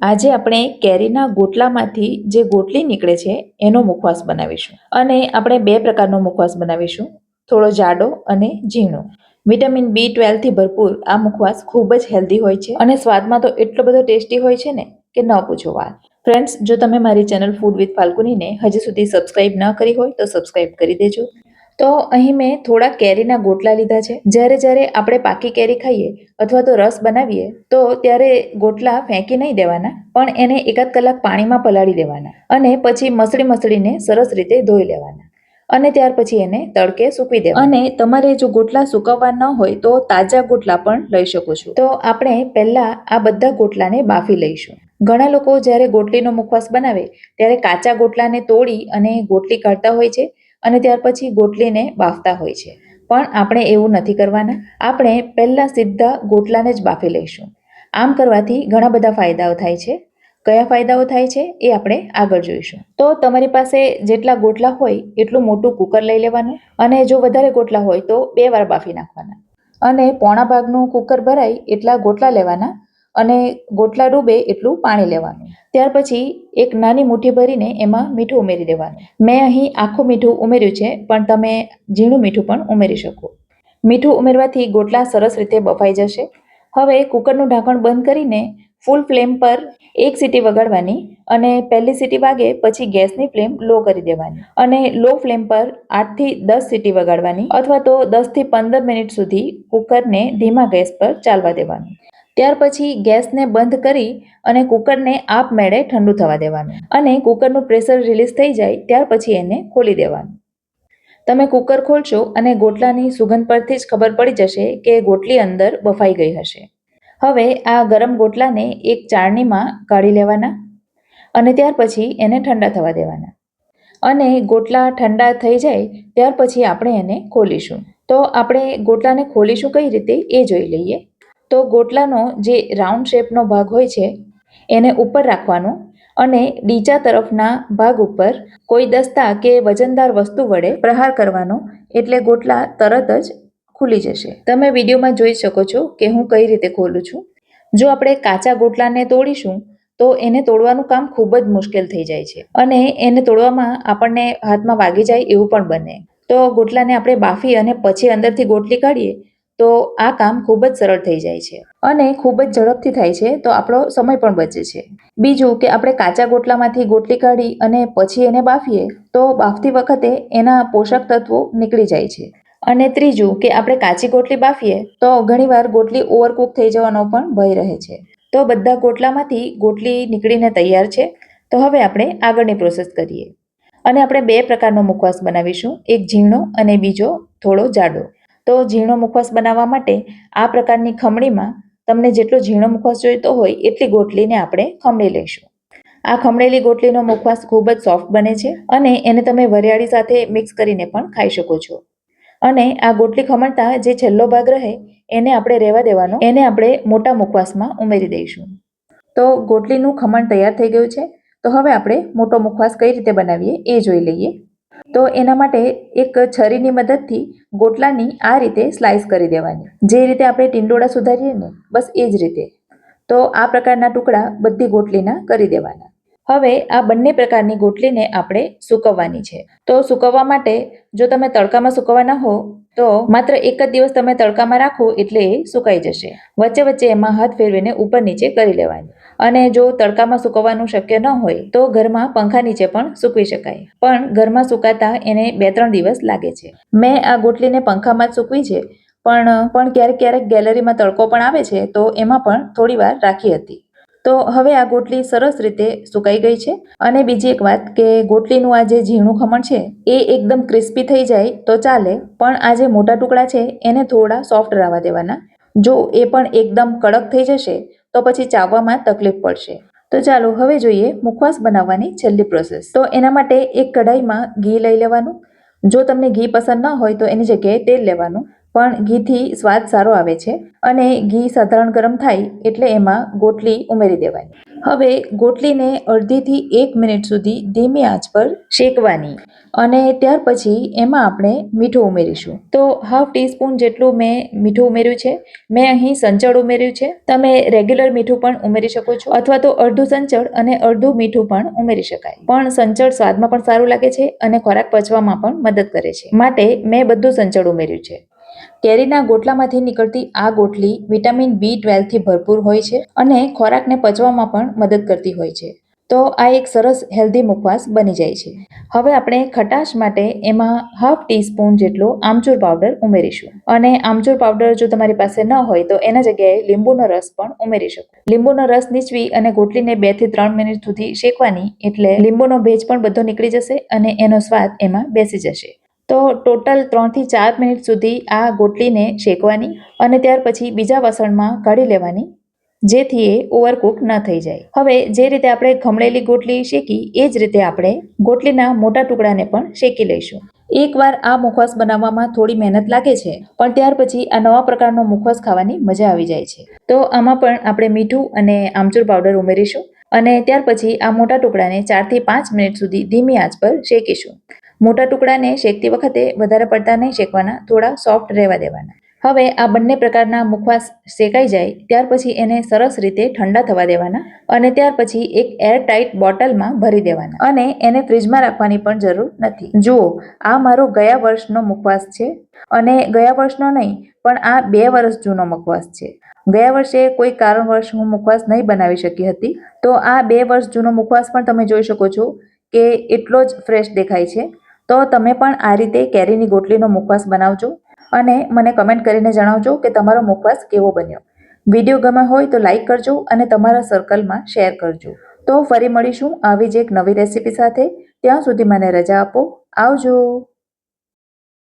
આજે આપણે કેરીના ગોટલામાંથી જે ગોટલી નીકળે છે, એનો મુખવાસ બનાવીશું. અને આપણે બે પ્રકારનો મુખવાસ બનાવીશું. થોડો જાડો અને ઝીણો. વિટામિન બી ટ્વેલ્વથી ભરપૂર આ મુખવાસ ખૂબ જ હેલ્ધી હોય છે અને સ્વાદમાં તો એટલો બધો ટેસ્ટી હોય છે ને કે ન પૂછો વાત. ફ્રેન્ડ્સ, જો તમે મારી ચેનલ ફૂડ વિથ ફાલ્ગુનીને હજી સુધી સબસ્ક્રાઇબ ન કરી હોય તો સબસ્ક્રાઇબ કરી દેજો. તો અહીં મેં થોડા કેરીના ગોટલા લીધા છે. જ્યારે જ્યારે આપણે પાકી કેરી ખાઈએ અથવા તો રસ બનાવીએ તો ત્યારે ગોટલા ફેંકી નહીં દેવાના પણ એને એકાદ કલાક પાણીમાં પલાળી દેવાના અને પછી મસળી મસળીને સરસ રીતે ધોઈ લેવાના અને ત્યાર પછી એને તડકે સૂકવી દેવા અને તમારે જો ગોટલા સૂકવવા ન હોય તો તાજા ગોટલા પણ લઈ શકો છો. તો આપણે પહેલા આ બધા ગોટલાને બાફી લઈશું. ઘણા લોકો જ્યારે ગોટલીનો મુખવાસ બનાવે ત્યારે કાચા ગોટલાને તોડી અને ગોટલી કાઢતા હોય છે. અને ત્યાર પછી ગોટલીને બાફતા હોય છે. પણ આપણે એવું નથી કરવાના. આપણે પહેલાં સીધા ગોટલાને જ બાફી લઈશું. આમ કરવાથી ઘણા બધા ફાયદાઓ થાય છે. કયા ફાયદાઓ થાય છે એ આપણે આગળ જોઈશું. તો તમારી પાસે જેટલા ગોટલા હોય એટલું મોટું કુકર લઈ લેવાનું અને જો વધારે ગોટલા હોય તો બે વાર બાફી નાખવાના. અને પોણા ભાગનું કુકર ભરાય એટલા ગોટલા લેવાના. અને ગોટલા ડૂબે એટલું પાણી લેવાનું. ત્યાર પછી એક નાની મુઠ્ઠી ભરીને એમાં મીઠું ઉમેરી દેવાનું. મેં અહીં આખું મીઠું ઉમેર્યું છે, પણ તમે ઝીણું મીઠું પણ ઉમેરી શકો. મીઠું ઉમેરવાથી ગોટલા સરસ રીતે બફાઈ જશે. હવે કુકરનું ઢાંકણ બંધ કરીને ફૂલ ફ્લેમ પર એક સીટી વગાડવાની અને પહેલી સીટી વાગે પછી ગેસની ફ્લેમ લો કરી દેવાની અને લો ફ્લેમ પર આઠથી દસ સીટી વગાડવાની અથવા તો દસથી પંદર મિનિટ સુધી કુકરને ધીમા ગેસ પર ચાલવા દેવાનું. ત્યાર પછી ગેસને બંધ કરી અને કુકરને આપમેળે ઠંડુ થવા દેવાનું અને કુકરનું પ્રેશર રિલીઝ થઈ જાય ત્યાર પછી એને ખોલી દેવાનું. તમે કુકર ખોલશો અને ગોટલાની સુગંધ પરથી જ ખબર પડી જશે કે ગોટલી અંદર બફાઈ ગઈ હશે. હવે આ ગરમ ગોટલાને એક ચાળણીમાં કાઢી લેવાના અને ત્યાર પછી એને ઠંડા થવા દેવાના. અને ગોટલા ઠંડા થઈ જાય ત્યાર પછી આપણે એને ખોલીશું. તો આપણે ગોટલાને ખોલીશું કઈ રીતે એ જોઈ લઈએ. તો ગોટલાનો જે રાઉન્ડ શેપનો ભાગ હોય છે, એને ઉપર રાખવાનો અને નીચા તરફના ભાગ ઉપર કોઈ દસ્તા કે વજનદાર વસ્તુ વડે પ્રહાર કરવાનો એટલે ગોટલા તરત જ ખુલી જશે. તમે વિડીયોમાં જોઈ શકો છો કે હું કઈ રીતે ખોલું છું. જો આપણે કાચા ગોટલાને તોડીશું, તો એને તોડવાનું કામ ખૂબ જ મુશ્કેલ થઈ જાય છે અને એને તોડવામાં આપણને હાથમાં વાગી જાય એવું પણ બને. તો ગોટલાને આપણે બાફી અને પછી અંદરથી ગોટલી કાઢીએ તો આ કામ ખૂબ જ સરળ થઈ જાય છે. અને ખૂબ જ ઝડપથી થાય છે, તો આપણો સમય પણ બચે છે. બીજું કે આપણે કાચા ગોટલામાંથી ગોટલી કાઢી અને પછી એને બાફીએ, તો બાફતી વખતે એના પોષક તત્વો નીકળી જાય છે. અને ત્રીજું કે આપણે કાચી ગોટલી બાફીએ, તો ઘણીવાર ગોટલી ઓવરકુક થઈ જવાનો પણ ભય રહે છે. તો બધા ગોટલામાંથી ગોટલી નીકળીને તૈયાર છે, તો હવે આપણે આગળની પ્રોસેસ કરીએ. અને આપણે બે પ્રકારનો મુખવાસ બનાવીશું, એક ઝીણો અને બીજો થોડો જાડો. તો ઝીણો મુખવાસ બનાવવા માટે આ પ્રકારની ખમણીમાં તમને જેટલો ઝીણો મુખવાસ જોઈતો હોય એટલી ગોટલીને આપણે ખમણી લઈશું. આ ખમણેલી ગોટલીનો મુખવાસ ખૂબ જ સોફ્ટ બને છે અને એને તમે વરિયાળી સાથે મિક્સ કરીને પણ ખાઈ શકો છો. અને આ ગોટલી ખમણતા જે છેલ્લો ભાગ રહે એને આપણે રહેવા દેવાનો, એને આપણે મોટા મુખવાસમાં ઉમેરી દઈશું. તો ગોટલીનું ખમણ તૈયાર થઈ ગયું છે. તો હવે આપણે મોટો મુખવાસ કઈ રીતે બનાવીએ એ જોઈ લઈએ. તો એના માટે એક છરીની મદદથી ગોટલાની આ રીતે સ્લાઇસ કરી દેવાની. જે રીતે આપણે ટીંડોળા સુધારીએ ને, બસ એ જ રીતે. તો આ પ્રકારના ટુકડા બધી ગોટલીના કરી દેવાના. હવે આ બંને પ્રકારની ગોટલીને આપણે સૂકવવાની છે. તો સૂકવવા માટે જો તમે તડકામાં સૂકવવાના હો, તો માત્ર એક જ દિવસ તમે તડકામાં રાખો એટલે એ સુકાઈ જશે. વચ્ચે વચ્ચે એમાં હાથ ફેરવીને ઉપર નીચે કરી લેવાની. અને જો તડકામાં સૂકવવાનું શક્ય ન હોય, તો ઘરમાં પંખા નીચે પણ સૂકવી શકાય. પણ ઘરમાં સુકાતા એને બે ત્રણ દિવસ લાગે છે. મેં આ ગોટલીને પંખામાં જ સૂકવી છે, પણ પણ ક્યારેક ક્યારેક ગેલેરીમાં તડકો પણ આવે છે, તો એમાં પણ થોડી વાર રાખી હતી. તો હવે આ ગોટલી સરસ રીતે સુકાઈ ગઈ છે. અને બીજી એક વાત કે ગોટલીનું આ જે ઝીણું ખમણ છે, એ એકદમ ક્રિસ્પી થઈ જાય તો ચાલે, પણ આ જે મોટા ટુકડા છે, એને થોડા સોફ્ટ રહેવા દેવાના. જો એ પણ એકદમ કડક થઈ જશે, તો પછી ચાવવામાં તકલીફ પડશે. તો ચાલો હવે જોઈએ મુખવાસ બનાવવાની છેલ્લી પ્રોસેસ. તો એના માટે એક કઢાઈમાં ઘી લઈ લેવાનું. જો તમને ઘી પસંદ ન હોય તો એની જગ્યાએ તેલ લેવાનું. પણ ઘીથી સ્વાદ સારો આવે છે અને ઘી સાધારણ ગરમ થાય એટલે એમાં ગોટલી ઉમેરી દેવાની હવે ગોટલીને અડધીથી એક મિનિટ સુધી ધીમી આંચ પર શેકવાની અને ત્યાર પછી એમાં આપણે મીઠું ઉમેરીશું. તો હાફ ટીસ્પૂન જેટલું મેં મીઠું ઉમેર્યું છે. મેં અહીં સંચળ ઉમેર્યું છે. તમે રેગ્યુલર મીઠું પણ ઉમેરી શકો છો અથવા તો અડધું સંચળ અને અડધું મીઠું પણ ઉમેરી શકાય. પણ સંચળ સ્વાદમાં પણ સારું લાગે છે અને ખોરાક પચવામાં પણ મદદ કરે છે. માટે મેં બધું સંચળ ઉમેર્યું છે. કેરીના ગોટલામાંથી નીકળતી આ ગોટલી વિટામિન બી ટ્વેલ્વથી ભરપૂર હોય છે અને ખોરાકને પચવામાં પણ મદદ કરતી હોય છે. તો આ એક સરસ હેલ્ધી મુખવાસ બની જાય છે. હવે આપણે ખટાશ માટે એમાં હાફ ટીસ્પૂન જેટલો આમચૂર પાવડર ઉમેરીશું. અને આમચૂર પાવડર જો તમારી પાસે ન હોય તો એના જગ્યાએ લીંબુનો રસ પણ ઉમેરી શકો. લીંબુનો રસ નીચવી અને ગોટલીને બેથી ત્રણ મિનિટ સુધી શેકવાની એટલે લીંબુનો ભેજ પણ બધો નીકળી જશે અને એનો સ્વાદ એમાં બેસી જશે. તો ટોટલ ત્રણથી ચાર મિનિટ સુધી આ ગોટલીને શેકવાની અને ત્યાર પછી બીજા વાસણમાં કાઢી લેવાની, જેથી એ ઓવરકુક ન થઈ જાય. હવે જે રીતે આપણે ખમણેલી ગોટલી શેકી, એ જ રીતે આપણે ગોટલીના મોટા ટુકડાને પણ શેકી લઈશું. એકવાર આ મુખવાસ બનાવવામાં થોડી મહેનત લાગે છે, પણ ત્યાર પછી આ નવા પ્રકારનો મુખવાસ ખાવાની મજા આવી જાય છે. તો આમાં પણ આપણે મીઠું અને આમચૂર પાવડર ઉમેરીશું અને ત્યાર પછી આ મોટા ટુકડાને ચારથી પાંચ મિનિટ સુધી ધીમી આંચ પર શેકીશું. મોટા ટુકડાને શેકતી વખતે વધારે પડતા નહીં શેકવાના, થોડા સોફ્ટ રહેવા દેવાના. હવે આ બંને પ્રકારના મુખવાસ શેકાઈ જાય, ત્યાર પછી એને સરસ રીતે ઠંડા થવા દેવાના અને ત્યાર પછી એક એર ટાઈટ બોટલમાં ભરી દેવાના. અને એને ફ્રીજમાં રાખવાની પણ જરૂર નથી. જુઓ, આ મારો ગયા વર્ષનો મુખવાસ છે. અને ગયા વર્ષનો નહીં, પણ આ બે વર્ષ જૂનો મુખવાસ છે. ગયા વર્ષે કોઈ કારણવશ હું મુખવાસ નહીં બનાવી શકી હતી. તો આ બે વર્ષ જૂનો મુખવાસ પણ તમે જોઈ શકો છો કે એટલો જ ફ્રેશ દેખાય છે. તો તમે પણ આ રીતે કેરીની ગોટલીનો મુખવાસ બનાવજો અને મને કમેન્ટ કરીને જણાવજો કે તમારો મુખવાસ કેવો બન્યો. વીડિયો ગમે હોય તો લાઈક કરજો અને તમારા સર્કલમાં શેર કરજો. તો ફરી મળીશું આવી જ એક નવી રેસીપી સાથે. ત્યાં સુધી મને રજા આપો. આવજો.